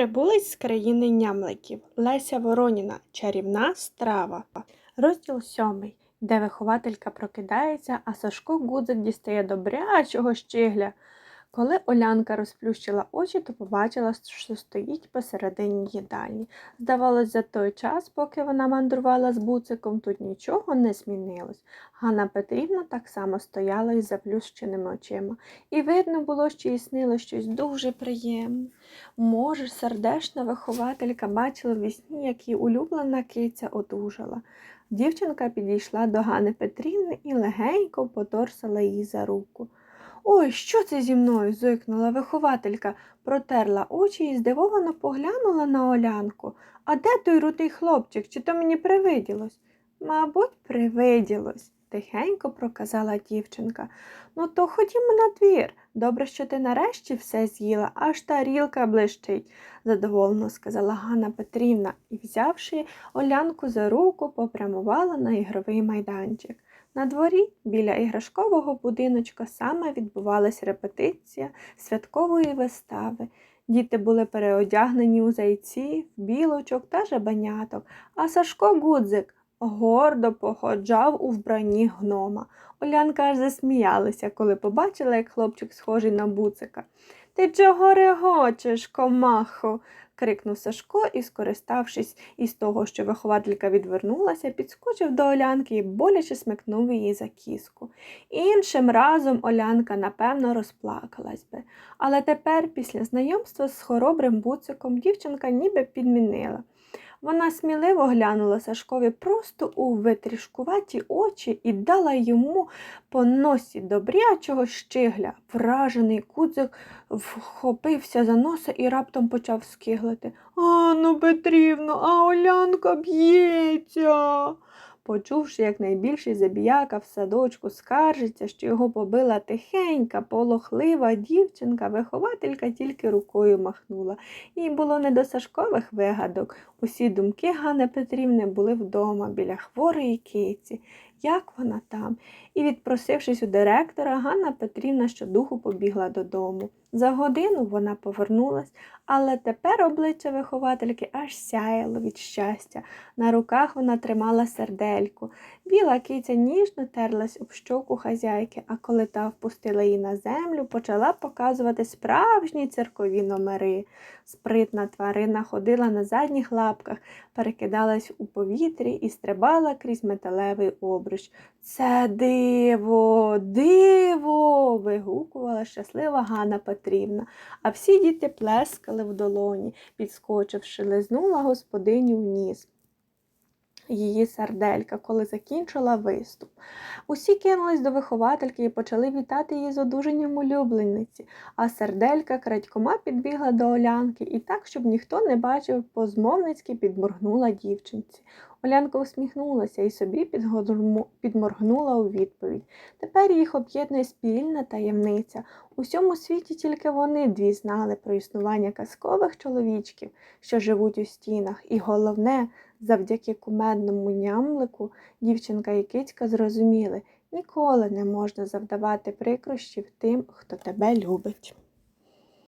прибулись з країни нямликів Леся Вороніна Чарівна страва. Розділ сьомий, де вихователька прокидається, а Сашко Гудзик дістає добрячого щигля. Коли Олянка розплющила очі, то побачила, що стоїть посередині їдальні. Здавалось, за той час, поки вона мандрувала з буциком, тут нічого не змінилось. Ганна Петрівна так само стояла із заплющеними очима, і видно було, що їй снило щось дуже приємне. Може, сердешна вихователька бачила в вісні, як її улюблена киця одужала. Дівчинка підійшла до Гани Петрівни і легенько поторсила її за руку. Ой, що це зі мною? зойкнула вихователька, протерла очі і здивовано поглянула на Олянку. А де той рудий хлопчик? Чи то мені привиділось? Мабуть, привиділось, тихенько проказала дівчинка. Ну, то ходімо на двір. Добре, що ти нарешті все з'їла, аж тарілка блищить, задоволено сказала Ганна Петрівна і, взявши Олянку за руку, попрямувала на ігровий майданчик. На дворі, біля іграшкового будиночка, саме відбувалась репетиція святкової вистави. Діти були переодягнені у зайців, білочок та жабаняток, а Сашко Гудзик гордо походжав у вбранні гнома. Олянка аж засміялася, коли побачила, як хлопчик схожий на буцика. Ти чого регочеш, комахо? крикнув Сашко і, скориставшись із того, що вихователька відвернулася, підскочив до Олянки і боляче смикнув її за кіску. Іншим разом Олянка, напевно, розплакалась би. Але тепер, після знайомства з хоробрим буциком, дівчинка ніби підмінила. Вона сміливо глянула Сашкові просто у витрішкуваті очі і дала йому по носі добрячого щигля. Вражений кудзик вхопився за носа і раптом почав скиглити. Анну Петрівно, а Олянка б'ється. Почувши, як найбільший забіяка в садочку скаржиться, що його побила тихенька, полохлива дівчинка, вихователька тільки рукою махнула. Їй було не до сашкових вигадок. Усі думки Ганни Петрівни були вдома, біля хворої киці. Як вона там? І, відпросившись у директора, Ганна Петрівна щодуху побігла додому. За годину вона повернулась, але тепер обличчя виховательки аж сяяло від щастя. На руках вона тримала сердельку. Біла киця ніжно терлась об щоку хазяйки, а коли та впустила її на землю, почала показувати справжні циркові номери. Спритна тварина ходила на задніх лапках, перекидалась у повітрі і стрибала крізь металевий обруч. Це диво, диво. вигукувала щаслива Ганна Петрівна, а всі діти плескали в долоні, підскочивши, лизнула господиню в ніс. Її серделька, коли закінчила виступ. Усі кинулись до виховательки і почали вітати її з одужанням улюблениці, а серделька крадькома підбігла до Олянки і так, щоб ніхто не бачив, позмовницьки підморгнула дівчинці. Олянка усміхнулася і собі підморгнула у відповідь. Тепер їх об'єднує спільна таємниця. У всьому світі тільки вони дві знали про існування казкових чоловічків, що живуть у стінах, і головне, завдяки кумедному нямлику, дівчинка і кицька зрозуміли, ніколи не можна завдавати прикрощів тим, хто тебе любить.